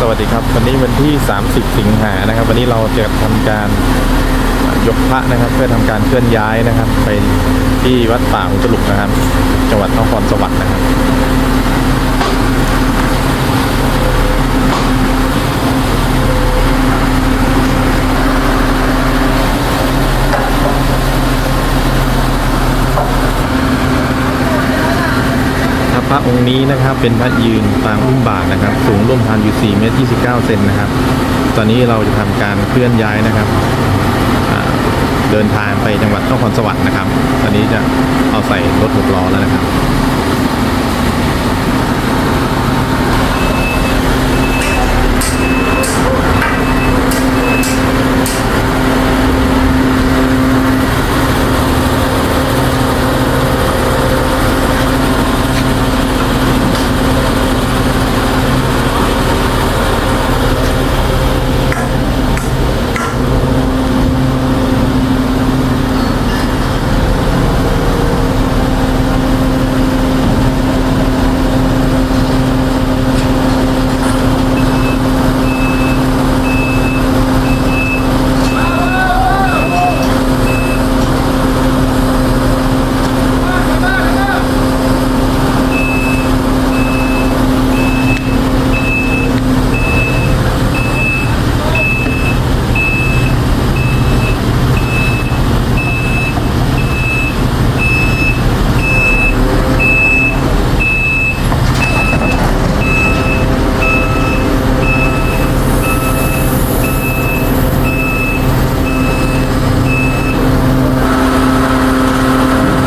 สวัสดีครับ วันนี้วันที่ 30 สิงหานะครับ วันนี้เราจะทำการยกพระนะครับ เพื่อทำการเคลื่อนย้ายนะครับ ไปที่วัดป่าหุตลุกนะครับ จังหวัดนครสวรรค์นะครับ พระองค์นี้นะครับ เป็นพระยืนปางอุ้มบาทนะครับ สูงร่วมพันอยู่ 4 เมตร 29 เซนนะครับ ตอนนี้เราจะทำการเคลื่อนย้ายนะครับเดินทางไปจังหวัดนครสวรรค์นะครับ ตอนนี้จะเอาใส่รถหกล้อแล้วนะครับ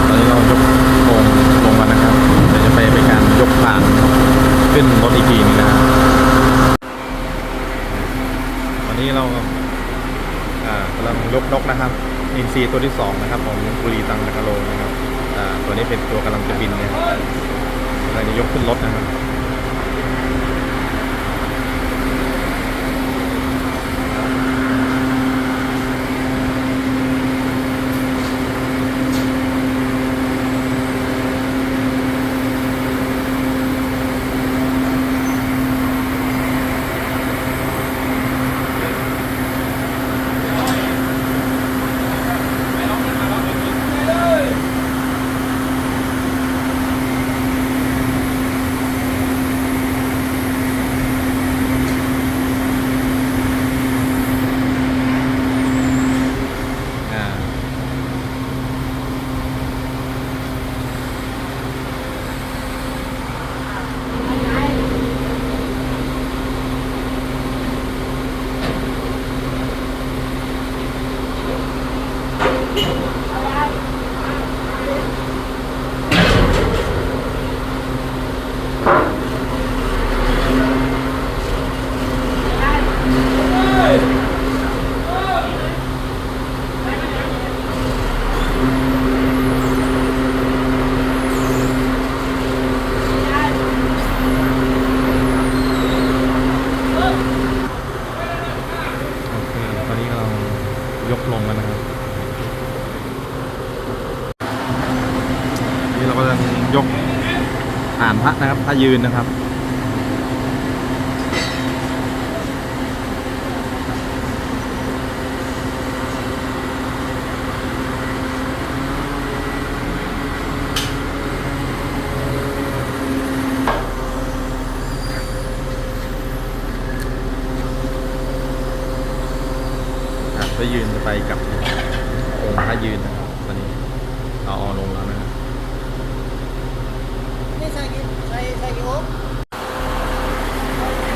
ตอนนี้เรายกโครงลงมานะครับ เดี๋ยวจะไปเป็นการยกผ่านขึ้นรถอีกทีหนึงนะครับตอนนี้เราอ่ากำลังยก นกนะครับอินซีตัวที่สองนะครับ ของบุรีตังตะกโลนะครับอ่าตัวนี้เป็นตัวกำลังจะบินนะครับกำลังจะยกขึ้นรถนะครับ อ่าโอเคตอนนี้เรายกลงกันนะครับ นี่เราก็จะยกอ่านพระนะครับพระยืนนะครับอะพระยืนจะไปกับองค์พระยืนนะครับตอนนี้เอาเอาลงแล้วนะครับ นี่ใส่กี่ใส่ใส่กี่องค์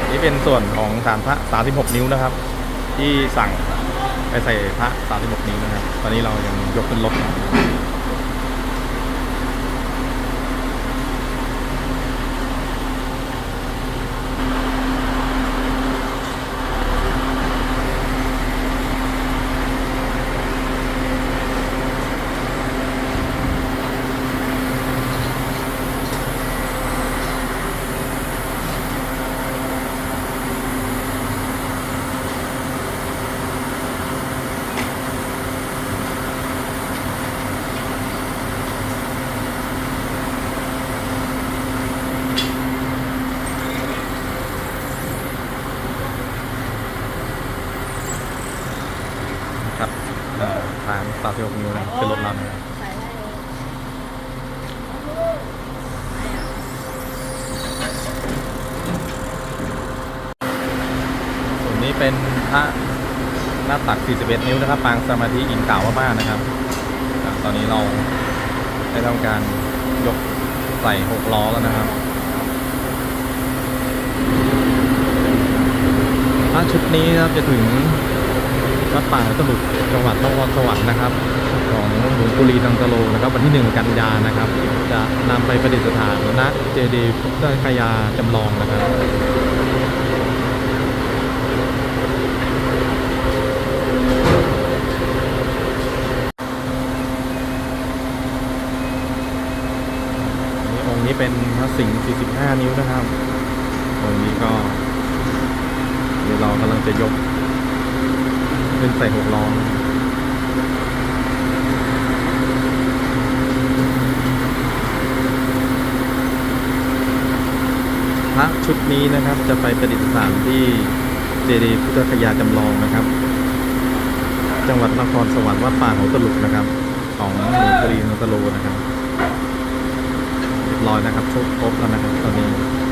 นี่ เป็นส่วนของฐานพระ 36 นิ้วนะครับ ที่สั่งไปใส่พระ 36 นิ้วนะครับ ตอนนี้เรายังยกขึ้นรถ สามสิบหกนิ้วนะครับเป็นรถเรานะครับใส่ได้เลยส่วนนี้เป็นพระหน้าตัก 41 นิ้วนะครับ ปางสมาธิอินเก่ามากๆนะครับอะตอนนี้เราได้ทำการยกใส่6ล้อแล้วนะครับพระชุดนี้นะครับจะถึง วัดป่าสมุทรจังหวัดนครสวรรค์นะครับ ของหลวงปู่ลีตังตะโลนะครับ วันที่ 1 กันยานะครับ จะนำไปประดิษฐานณเจดีย์พุทธคยาจำลองนะครับองค์นี้เป็นพระสิงห์45 นิ้วนะครับองค์นี้ก็เดี๋ยวเรากำลังจะยก ขึ้นใส่หกล้อพระชุดนี้นะครับจะไปประดิษฐานที่เจดีย์พุทธคยาจำลองนะครับ จังหวัดนครสวรรค์วัดป่าหัวตลุกนะครับ ของหลวงปู่ลีนตโลนะครับเรียบร้อยนะครับชุบครบแล้วนะครับตอนนี้